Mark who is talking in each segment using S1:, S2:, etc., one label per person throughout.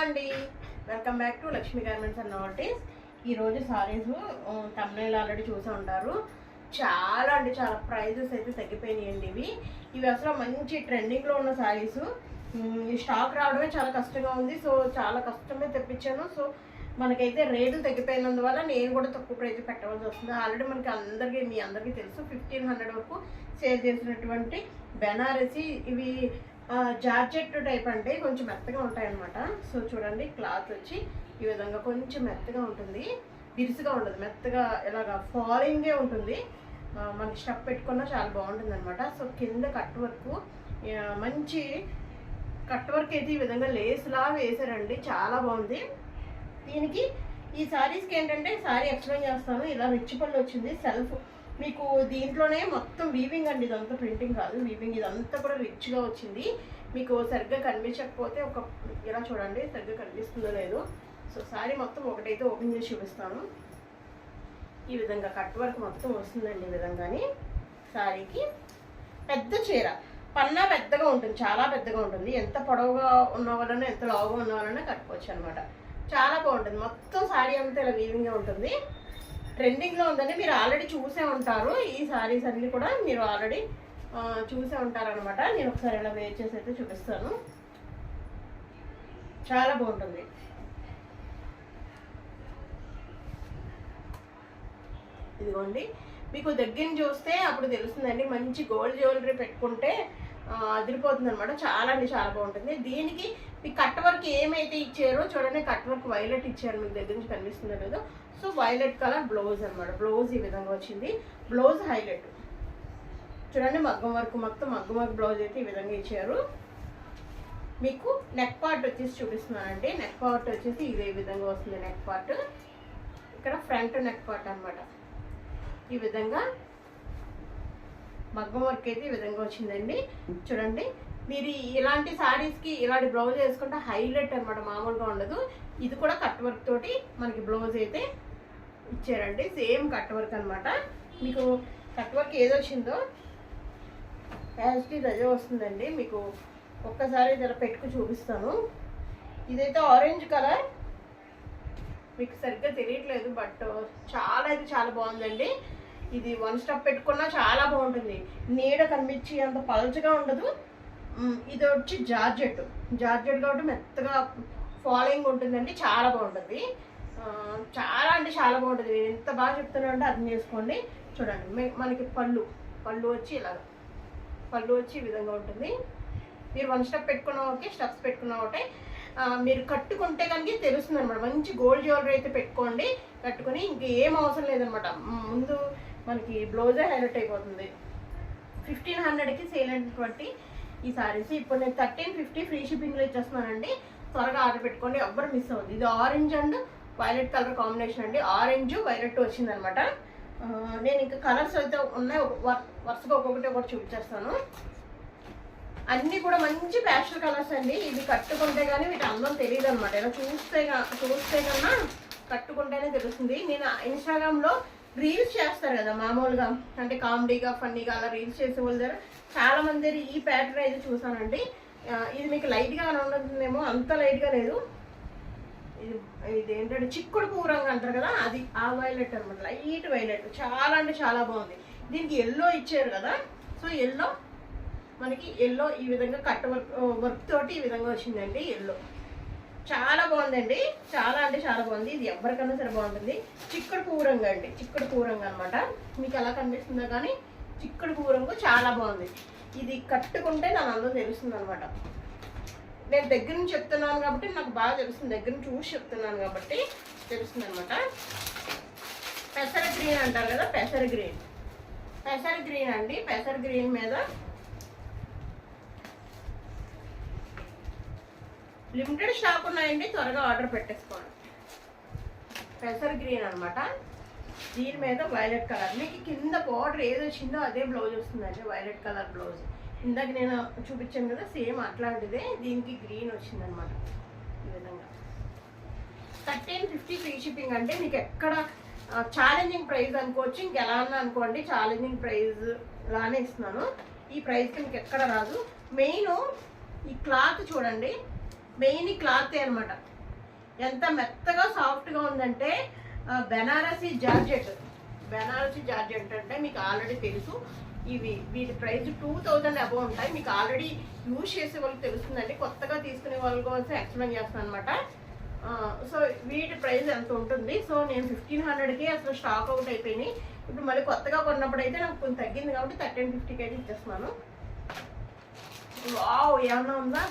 S1: అండి. Welcome back to Lakshmi garments and notice ఈరోజు సారీస్ తమిళ already చూసే ఉంటారు. చాలా అంటే చాలా ప్రైజెస్ అయితే తగ్గిపోయినాయండి ఇవి. ఇవి అసలు మంచి ట్రెండింగ్లో ఉన్న సారీస్ ఈ స్టాక్ రావడమే చాలా కష్టంగా ఉంది. సో చాలా కష్టమే తెప్పించాను. సో మనకైతే రేట్లు తగ్గిపోయినందువల్ల నేను కూడా తక్కువ ప్రైజ్ పెట్టవలసి వస్తుంది. ఆల్రెడీ మనకి అందరికీ మీ అందరికీ తెలుసు ఫిఫ్టీన్ హండ్రెడ్ వరకు సేల్ చేసినటువంటి బెనారసి ఇవి జార్జెట్ టైప్ అంటే కొంచెం మెత్తగా ఉంటాయన్నమాట. సో చూడండి క్లాత్ వచ్చి ఈ విధంగా కొంచెం మెత్తగా ఉంటుంది. దిరుసుగా ఉండదు మెత్తగా ఇలాగా ఫాలింగే ఉంటుంది. మనకి స్టఫ్ పెట్టుకున్నా చాలా బాగుంటుంది అనమాట సో కింద కట్ వర్క్ మంచి కట్ వర్క్ అయితే ఈ విధంగా లేస్లా వేసారండి చాలా బాగుంది. దీనికి ఈ శారీస్కి ఏంటంటే శారీ ఎక్స్ప్లెయిన్ చేస్తాను. ఇలా రిచ్ పళ్ళు వచ్చింది సెల్ఫ్. మీకు దీంట్లోనే మొత్తం వీవింగ్ అండి ఇదంతా ప్రింటింగ్ కాదు. వీవింగ్ ఇదంతా కూడా రిచ్గా వచ్చింది. మీకు సరిగ్గా కనిపించకపోతే ఒక ఇలా చూడండి సరిగ్గా కనిపిస్తుందో లేదు. సో శారీ మొత్తం ఒకటైతే ఓపెన్ చేసి చూపిస్తాను. ఈ విధంగా కట్ వర్క్ మొత్తం వస్తుందండి ఈ విధంగానే. శారీకి పెద్ద చీర. పన్నా పెద్దగా ఉంటుంది చాలా పెద్దగా ఉంటుంది. ఎంత పొడవుగా ఉన్న వాళ్ళనే ఎంత లావుగా ఉన్న వాళ్ళనే కట్టుకోవచ్చు అనమాట చాలా బాగుంటుంది. మొత్తం శారీ అంతా ఇలా వీవింగ్గా ఉంటుంది. ట్రెండింగ్లో ఉందండి మీరు ఆల్రెడీ చూసే ఉంటారు. ఈ సారీస్ అన్ని కూడా మీరు ఆల్రెడీ చూసే ఉంటారు అనమాట నేను ఒకసారి ఇలా వేర్ చేసి అయితే చూపిస్తాను. చాలా బాగుంటుంది. ఇదిగోండి. మీకు దగ్గర నుంచి చూస్తే అప్పుడు తెలుస్తుందండి మంచి గోల్డ్ జ్యువెలరీ పెట్టుకుంటే అదిరిపోతుంది అనమాట చాలా అంటే చాలా బాగుంటుంది. దీనికి మీకు కట్ వర్క్ ఏమైతే ఇచ్చారో చూడండి కట్ వర్క్ వైలెట్ ఇచ్చారు మీకు దగ్గర నుంచి కనిపిస్తుందో లేదో. సో వైలెట్ కలర్ బ్లౌజ్ అనమాట బ్లౌజ్ ఈ విధంగా వచ్చింది. Blouse highlight. చూడండి మగ్గం వర్క్ మొత్తం మగ్గం వర్క్ బ్లౌజ్ అయితే ఈ విధంగా ఇచ్చారు. మీకు నెక్ పార్ట్ వచ్చేసి చూపిస్తున్నానండి. నెక్ పార్ట్ వచ్చేసి ఇదే విధంగా వస్తుంది నెక్ పార్ట్ ఇక్కడ ఫ్రంట్ నెక్ పార్ట్ అన్నమాట. ఈ విధంగా మగ్గం వర్క్ అయితే ఈ విధంగా వచ్చిందండి. చూడండి. మీరు ఇలాంటి శారీస్కి ఇలాంటి బ్లౌజ్ వేసుకుంటే హైలైట్ అన్నమాట. మామూలుగా ఉండదు. ఇది కూడా కట్ వర్క్ తోటి మనకి బ్లౌజ్ అయితే ఇచ్చారండి. సేమ్ కట్ వర్క్ అన్నమాట. మీకు కట్ వర్క్ ఏది వచ్చిందో యాజిటీస్ రజ వస్తుందండి. మీకు ఒక్కసారి ఇలా పెట్టుకు చూపిస్తాను. ఇదైతే ఆరెంజ్ కలర్ మీకు సరిగ్గా తెలియట్లేదు బట్ చాలా అయితే చాలా బాగుందండి. ఇది వన్ స్టాప్ పెట్టుకున్నా చాలా బాగుంటుంది. నీడ కనిపించి అంత పలచగా ఉండదు. ఇది వచ్చి జార్జెట్. జార్జెట్ కాబట్టి మెత్తగా ఫాలోయింగ్ ఉంటుందండి. చాలా బాగుంటుంది. చాలా అంటే చాలా బాగుంటుంది. నేను ఎంత బాగా చెప్తున్నా అంటే అర్థం చేసుకోండి. చూడండి మే- మనకి పళ్ళు పళ్ళు వచ్చి ఇలా పళ్ళు వచ్చి ఈ విధంగా ఉంటుంది. మీరు వన్ స్టెప్ పెట్టుకున్న ఓకే స్టెప్స్ పెట్టుకున్న ఒకటే మీరు కట్టుకుంటే కనుక తెలుస్తుంది అనమాట మంచి గోల్డ్ జ్యువెలరీ అయితే పెట్టుకోండి. కట్టుకొని ఇంకేం అవసరం లేదనమాట ముందు మనకి బ్లౌజే హైలైట్ అయిపోతుంది. ఫిఫ్టీన్ హండ్రెడ్కి సేల్ అయినటువంటి ఈ సారీస్. ఇప్పుడు నేను థర్టీన్ ఫిఫ్టీ ఫ్రీ షిప్పింగ్లో ఇచ్చేస్తున్నానండి. త్వరగా ఆర్డర్ పెట్టుకోండి. ఎవ్వరు మిస్ అవ్వదు ఇది orange and violet colour combination అండి. ఆరెంజ్ వైలెట్ వచ్చిందనమాట. నేను ఇంకా కలర్స్ అయితే ఉన్నాయి. వర్- వరుసగా ఒక్కొక్కటి ఒకటి చూపించేస్తాను అన్నీ కూడా మంచి ప్యాస్టల్ కలర్స్ అండి. ఇవి కట్టుకుంటే కానీ వీటి అందం తెలియదు అనమాట ఇలా చూస్తే చూస్తే కన్నా కట్టుకుంటేనే తెలుస్తుంది. నేను ఇన్స్టాగ్రామ్లో రీల్స్ చేస్తారు కదా మామూలుగా. అంటే కామెడీగా ఫన్నీగా అలా రీల్స్ చేసే వాళ్ళ దగ్గర చాలా మంది ఈ ప్యాటర్న్ అయితే చూసానండి. ఇది మీకు లైట్గా ఉంటుందేమో అంత లైట్గా లేదు. ఇది ఇది ఏంటంటే చిక్కుడు పూరంగా అంటారు కదా అది ఆ వైలెట్ అనమాట. లైట్ వైలెట్ చాలా అంటే చాలా బాగుంది. దీనికి ఎల్లో ఇచ్చారు కదా సో ఎల్లో మనకి ఎల్లో ఈ విధంగా కట్ వర్క్ వర్క్ తోటి ఈ విధంగా వచ్చిందండి ఎల్లో చాలా బాగుందండి. చాలా అంటే చాలా బాగుంది. ఇది ఎవరికన్నా సరే బాగుంటుంది. చిక్కుడు పూరంగా అండి. చిక్కుడు పూరంగా అనమాట. మీకు ఎలా కనిపిస్తుందో కానీ చిక్కుడు పూరంగు చాలా బాగుంది. ఇది కట్టుకుంటే నా అందరూ తెలుస్తుంది అనమాట నేను దగ్గర నుంచి చెప్తున్నాను కాబట్టి నాకు బాగా తెలుస్తుంది. దగ్గర నుంచి చూసి చెప్తున్నాను కాబట్టి తెలుస్తుంది అనమాట పెసర గ్రీన్ అంటారు కదా పెసర గ్రీన్. పెసర గ్రీన్ అండి. పెసర గ్రీన్ మీద లిమిటెడ్ స్టాక్ ఉన్నాయండి. త్వరగా ఆర్డర్ పెట్టేసుకోండి. పెసర్ గ్రీన్ అనమాట దీని మీద వైలెట్ కలర్. మీకు కింద బార్డర్ ఏది వచ్చిందో అదే బ్లౌజ్ వస్తుందండి వైలెట్ కలర్ బ్లౌజ్ ఇందాక నేను చూపించాను కదా సేమ్ అట్లాంటిదే దీనికి గ్రీన్ వచ్చిందనమాట ఈ విధంగా. థర్టీన్ ఫిఫ్టీ ఫ్రీ షిప్పింగ్ అంటే మీకు ఎక్కడ ఛాలెంజింగ్ ప్రైస్ అనుకోవచ్చు ఇంకెలా అన్నా అనుకోండి ఛాలెంజింగ్ ప్రైస్ లానే ఇస్తున్నాను. ఈ ప్రైస్కి మీకు ఎక్కడ రాదు. మెయిన్ ఈ క్లాత్ చూడండి మెయిన్ ఈ అనమాట ఎంత మెత్తగా సాఫ్ట్గా ఉందంటే బెనారసీ జార్జెట్. బెనారసీ జార్జెట్ అంటే మీకు ఆల్రెడీ తెలుసు. ఇవి వీటి ప్రైస్ టూ థౌజండ్ అబౌవ్ ఉంటాయి. మీకు ఆల్రెడీ యూజ్ చేసే వాళ్ళకి తెలుస్తుందండి. కొత్తగా తీసుకునే వాళ్ళ కోసం ఎక్స్ప్లెయిన్ చేస్తాను అనమాట సో వీటి ప్రైస్ ఎంత ఉంటుంది? సో నేను ఫిఫ్టీన్ హండ్రెడ్కి అసలు స్టాక్ అవుట్ అయిపోయినాయి. ఇప్పుడు మళ్ళీ కొత్తగా కొన్నప్పుడు అయితే నాకు కొంచెం తగ్గింది కాబట్టి థర్టీన్ ఫిఫ్టీకి అయితే ఇచ్చేస్తున్నాను. వావ్ ఏమన్నా ఉందా?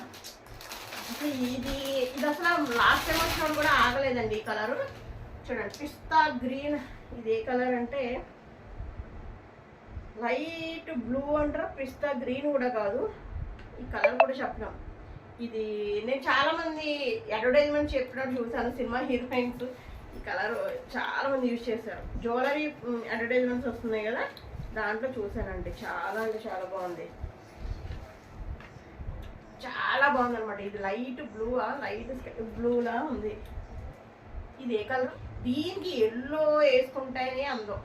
S1: అసలు ఇది ఇది అసలు లాస్ట్ టైం వచ్చినప్పుడు కూడా ఆగలేదండి ఈ కలరు. చూడండి పిస్తా గ్రీన్ ఇది ఏ కలర్ అంటే లైట్ బ్లూ అంటారా పిస్తా గ్రీన్ కూడా కాదు. ఈ కలర్ కూడా చెప్పినాం ఇది నేను చాలా మంది అడ్వర్టైజ్మెంట్ చెప్పినట్టు చూసాను సినిమా హీరోయిన్స్. ఈ కలర్ చాలా మంది యూజ్ చేశారు. జ్యువెలరీ అడ్వర్టైజ్మెంట్స్ వస్తున్నాయి కదా దాంట్లో చూసానండి చాలా అంటే చాలా బాగుంది. చాలా బాగుందనమాట ఇది లైట్ బ్లూ లైట్ బ్లూలా ఉంది. ఇది ఏ కలర్? దీనికి ఎల్లో వేసుకుంటేనే అందం.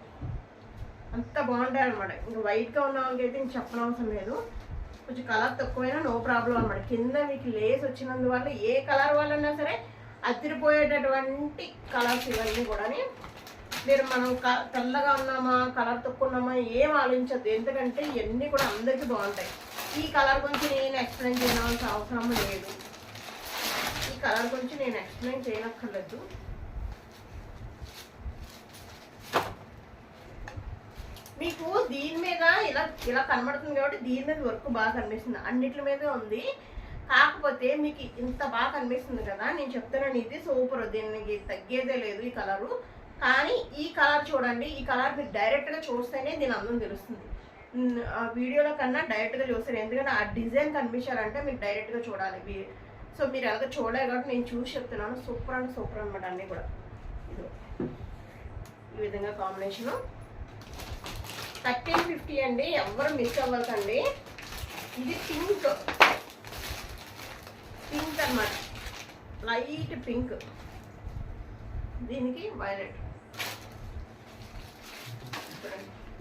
S1: అంత బాగుంటాయి అనమాట ఇంకా వైట్గా ఉన్న వాళ్ళకి అయితే ఇంక చెప్పనవసరం లేదు. కొంచెం కలర్ తక్కువైనా నో ప్రాబ్లం అనమాట కింద మీకు లేస్ వచ్చినందువల్ల ఏ కలర్ వాళ్ళన్నా సరే అతిరిపోయేటటువంటి కలర్స్ ఇవన్నీ కూడా మీరు మనం తెల్లగా ఉన్నామా కలర్ తక్కువ ఉన్నామా ఏం ఆలోచించద్దు. ఎందుకంటే ఇవన్నీ కూడా అందరికీ బాగుంటాయి. ఈ కలర్ గురించి నేను ఎక్స్ప్లెయిన్ చేయవలసిన అవసరం లేదు. ఈ కలర్ గురించి నేను ఎక్స్ప్లెయిన్ చేయనక్కర్లేదు. మీకు దీని మీద ఇలా ఇలా కనబడుతుంది కాబట్టి దీని మీద వర్క్ బాగా కనిపిస్తుంది. అన్నిటి మీద ఉంది. కాకపోతే మీకు ఇంత బాగా కనిపిస్తుంది కదా నేను చెప్తున్నాను ఇది సూపర్. దీనికి తగ్గేదే లేదు ఈ కలరు. కానీ ఈ కలర్ చూడండి ఈ కలర్ మీరు డైరెక్ట్గా చూస్తేనే దీని అందం తెలుస్తుంది. ఆ వీడియోలో కన్నా డైరెక్ట్గా చూస్తారు. ఎందుకంటే ఆ డిజైన్ కనిపించాలంటే మీరు డైరెక్ట్గా చూడాలి. సో మీరు ఎలాగో చూడలేదు కాబట్టి నేను చూసి చెప్తున్నాను. సూపర్ అండ్ సూపర్ అనమాట అన్నీ కూడా. ఇది ఈ విధంగా కాంబినేషను థర్టీన్ ఫిఫ్టీ అండి ఎవరు మిస్ అవ్వకండి. ఇది పింక్. పింక్ అన్నమాట. Light pink. దీనికి వైలెట్.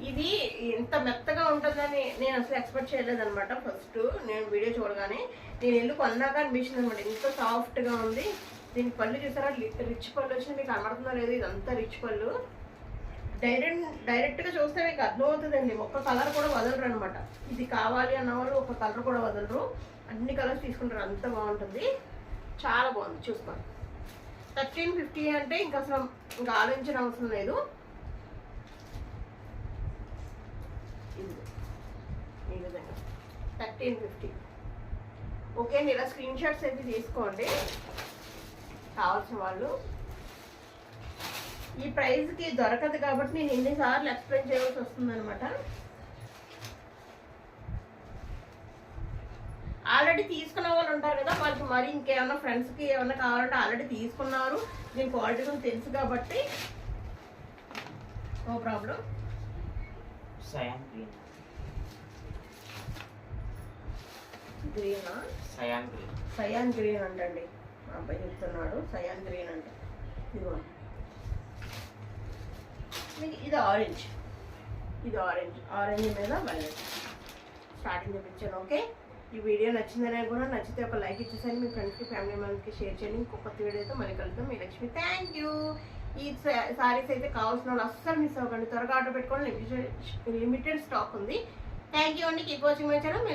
S1: ఇది ఎంత మెత్తగా ఉంటుందని నేను అసలు ఎక్స్పెక్ట్ చేయలేదనమాట ఫస్ట్ నేను వీడియో చూడగానే నేను ఎందుకు కొన్నాక అనిపించింది అనమాట ఇంత సాఫ్ట్గా ఉంది. దీని పళ్ళు చూసారా? రిచ్ పళ్ళు వచ్చింది మీకు కనబడుతుందో లేదు? ఇదంతా రిచ్ పళ్ళు. డైరెక్ట్ డైరెక్ట్గా చూస్తే మీకు అర్థమవుతుందండి. ఒక్క కలర్ కూడా వదలరు అనమాట ఇది కావాలి అన్న వాళ్ళు ఒక కలర్ కూడా వదలరు. అన్ని కలర్స్ తీసుకుంటారు. అంత బాగుంటుంది. చాలా బాగుంది. చూసుకోండి. థర్టీన్ ఫిఫ్టీ అంటే ఇంకా అసలు ఇంకా ఆలోచించిన అవసరం లేదు. ఈ విధంగా. Thirteen fifty. ఓకే అండి ఇలా స్క్రీన్ షాట్స్ అయితే తీసుకోండి. కావాల్సిన వాళ్ళు ఈ ప్రైస్కి దొరకదు కాబట్టి నేను ఎన్నిసార్లు ఎక్స్ప్లెయిన్ చేయవలసి వస్తుంది అనమాట ఆల్రెడీ తీసుకున్న వాళ్ళు ఉంటారు కదా వాళ్ళకి మరి ఇంకేమన్నా ఫ్రెండ్స్కి ఏమన్నా కావాలంటే ఆల్రెడీ తీసుకున్నారు. దీని క్వాలిటీ గురించి తెలుసు కాబట్టి నో ప్రాబ్లం
S2: సయాన్ గ్రీన్
S1: గ్రీనా
S2: సయాన్ గ్రీన్
S1: సయాన్ గ్రీన్ అంటండి. మా అబ్బాయి చెప్తున్నాడు సయాన్ గ్రీన్ అంట. ఇదిగో. మీకు ఇది ఆరెంజ్ ఇది ఆరెంజ్ ఆరెంజ్ మీద వైలెట్ స్టార్టింగ్ చూపించాను ఓకే ఈ వీడియో నచ్చిందనే కూడా నచ్చితే ఒక లైక్ ఇచ్చేసాను మీ ఫ్రెండ్స్కి ఫ్యామిలీ మెంబర్స్కి షేర్ చేయండి. ఇంకో కొత్త వీడియోతో మళ్ళీ కలుద్దాం. మీ లక్ష్మి థ్యాంక్ యూ ఈ సారీస్ అయితే కావాల్సిన వాళ్ళు అస్సలు మిస్ అవ్వకండి. త్వరగా ఆర్డర్ పెట్టుకోండి. లిమిటెడ్ స్టాక్ ఉంది. థ్యాంక్ యూ అండి. Keep watching my channel